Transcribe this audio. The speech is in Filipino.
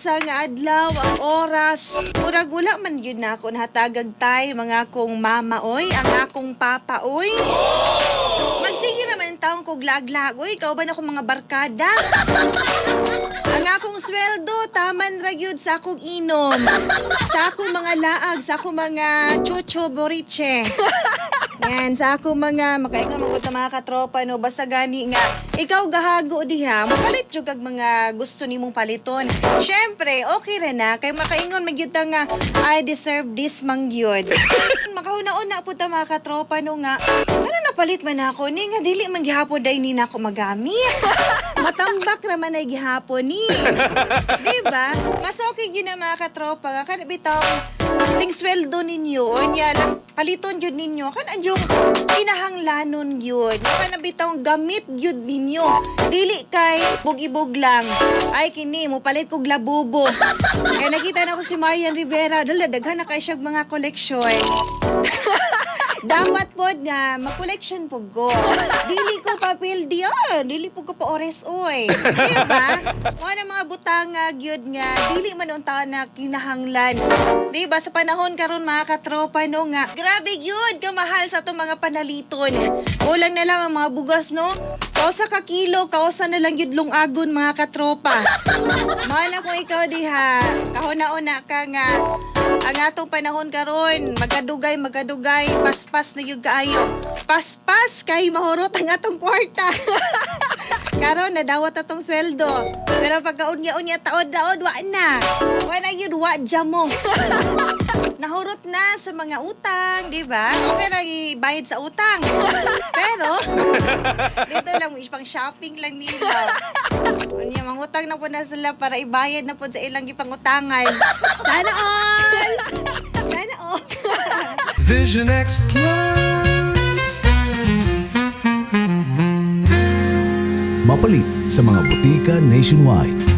sa nga adlaw ang oras. Murag wala man yun na ako. Nahatagag tay mga akong mama oy. Ang akong papa oy. Magsige naman taong kog laglag oy. Ikaw ba na akong mga barkada? Ang akong sweldo taman ra gyud sa akong inom. Sa akong mga laag sa akong mga chucho boriche yan, sa ako mga, makaingon mga mga katropa, no, basta gani nga, ikaw gahago diha, mapalit yung kag mga gusto nimong paliton. Siyempre, okay ra na, kay makaingon magyud ta nga, I deserve this mangyod. Makahuna-una po ta mga katropa, no nga, ano napalit man ako, ni nga dili man gihapon day ni na ako magamit. Matambak raman ay gihapon ni. diba? Mas okay yun na mga katropa, nga, kan bitaw, ting sweldo ninyo, o niya lang, paliton yun ninyo, kan anjong kinahanglanon yun. Kan bitaw gamit yun ninyo. Dili kay bug-ibog lang. Ay, kini, mo palit kog labubo. Kaya nakita na ko si Marian Rivera, dala, daghan na kay siya mga koleksyon. Dapat po nga, mag-collection po ko. Dili ko papel diyan. Dili po ko pa ores oy. Diba? Mga na mga butanga gyud nga, dili man unta na kinahanglan. Diba? Sa panahon karon mga katropa no nga, grabe gyud kamahal sa to mga panaliton. Kulang na lang ang mga bugas no. Sa usa ka kilo, kausa na lang gyud lungagon mga katropa. Mga na kung ikaw diha, kahuna-una ka nga, ang atong panahon karon magadugay magadugay paspas na yung kaayo. Paspas kay mahurot ang atong kwarta. Karon nadawat atong sweldo. Pero pagka unya-unya taod-taod wa na. Wa na yun wa mo nahurot na sa mga utang di ba? Okay na ibayad sa utang. Pero dito lang pang shopping lang nila. Unya, mangutang na po na sila para ibayad na po sa ilang ipangutangan. Sana all! Vision X Plus. Mapalit sa mga butika nationwide.